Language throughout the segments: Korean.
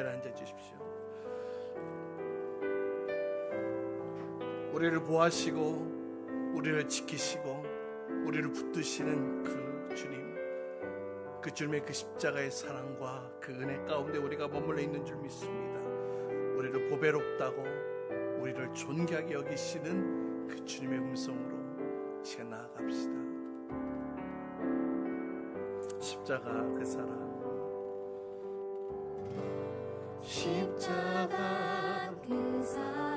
자리 앉아 주십시오. 우리를 보하시고 우리를 지키시고 우리를 붙드시는 그 주님 그 주님의 그 십자가의 사랑과 그 은혜 가운데 우리가 머물러 있는 줄 믿습니다. 우리를 보배롭다고 우리를 존귀하게 여기시는 그 주님의 음성으로 시간 나아갑시다. 십자가 그 사랑 십자가. 그 사랑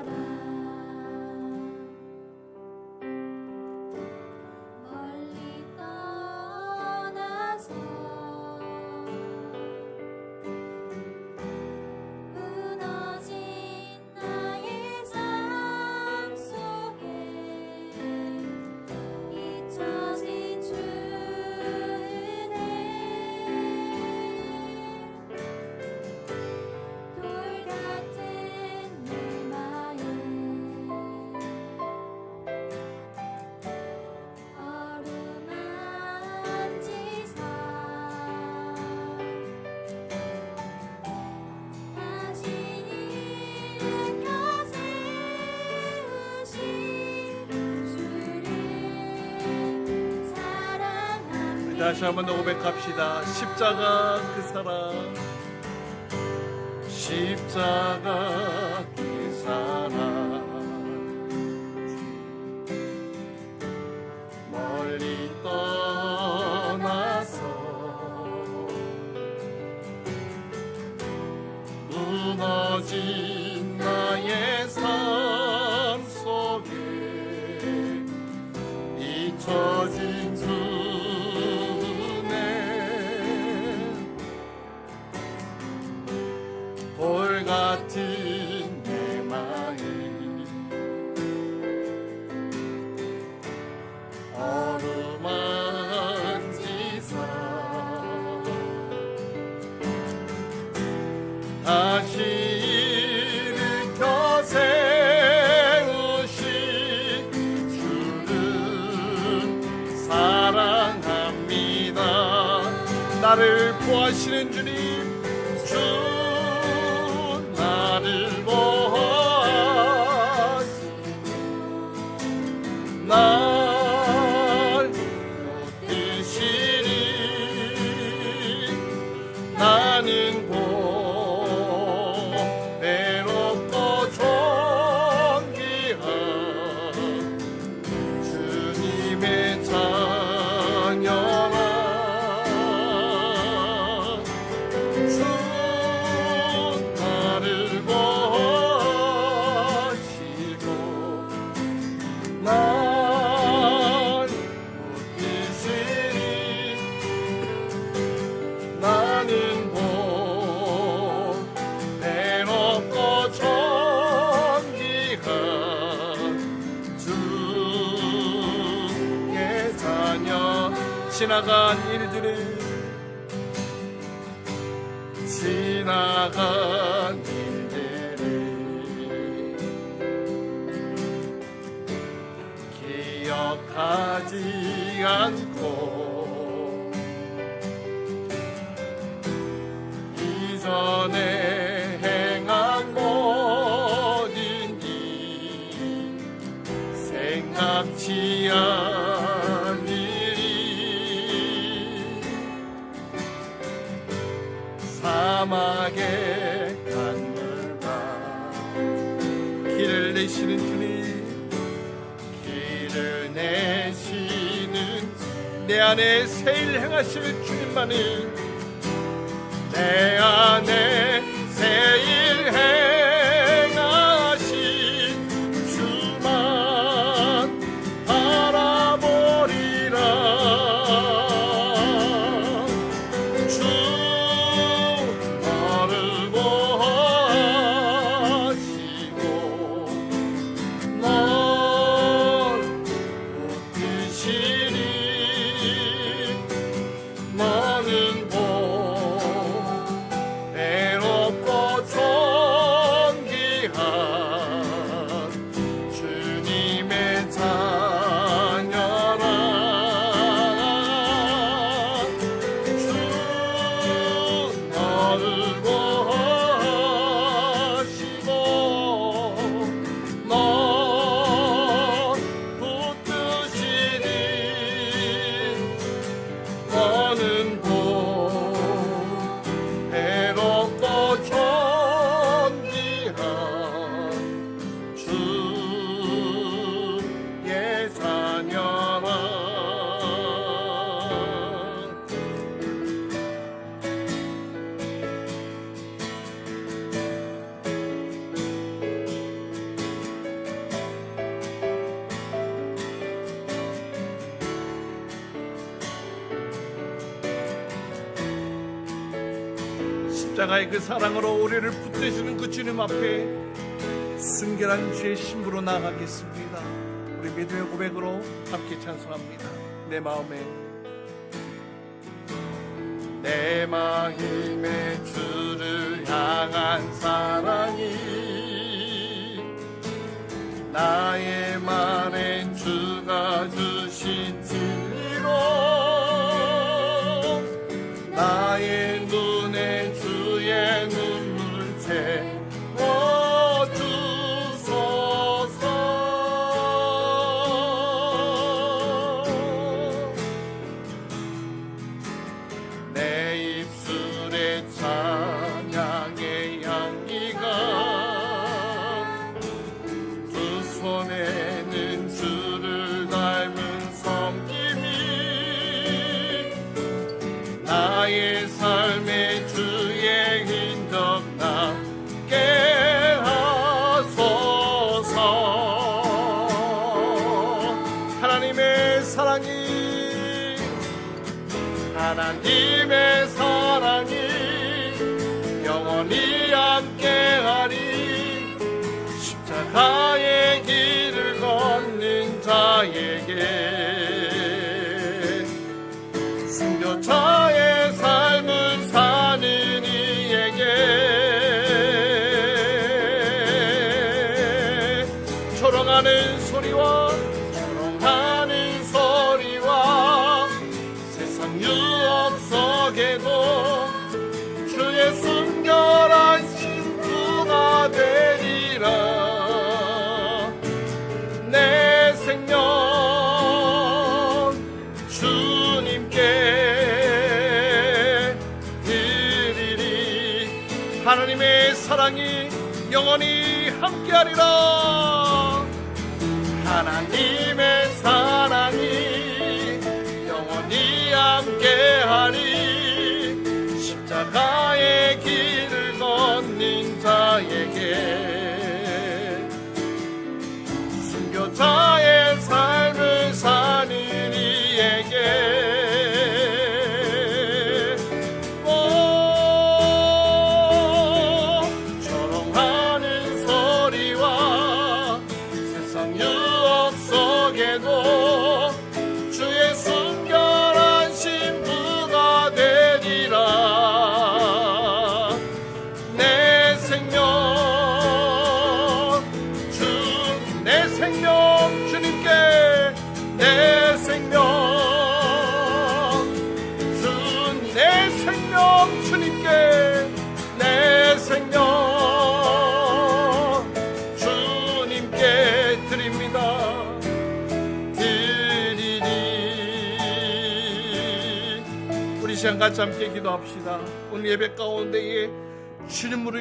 우리 다시 한번 더 고백합시다. 십자가 그 사랑 십자가 그 사랑 멀리 떠나서 무너진 같은 내 마음 어루만 지사 다시 일으켜 세우신 주는 사랑합니다. 나를 보하시는 주님 주 지나간 일들을 지나간 일들을 기억하지 않고 사막의 강물과 길을 내시는 주님 길을 내시는 내 안에 새일 행하실 주님만을 내 십자가의 그 사랑으로 우리를 붙드시는 그 주님 앞에 순결한 주의 신부로 나가겠습니다. 우리 믿음의 고백으로 함께 찬송합니다. 내 마음에 내 마음에 주를 향한 사랑이 나의 말에 주가 주신 진리로 나의 눈 찬양의 향기가 두 손에는 주를 닮은 섬김이 나의 삶의 주의 흔적 남게 하소서. 하나님의 사랑이 하나님 십자가의 길을 걷는 자에게 순교자의 삶을 사는 이에게 초롱하는 소리와 하나님의 사랑이 영원히 함께하리라. 하나님 시간 같이 함께 기도합시다. 오늘 예배 가운데에 주님으로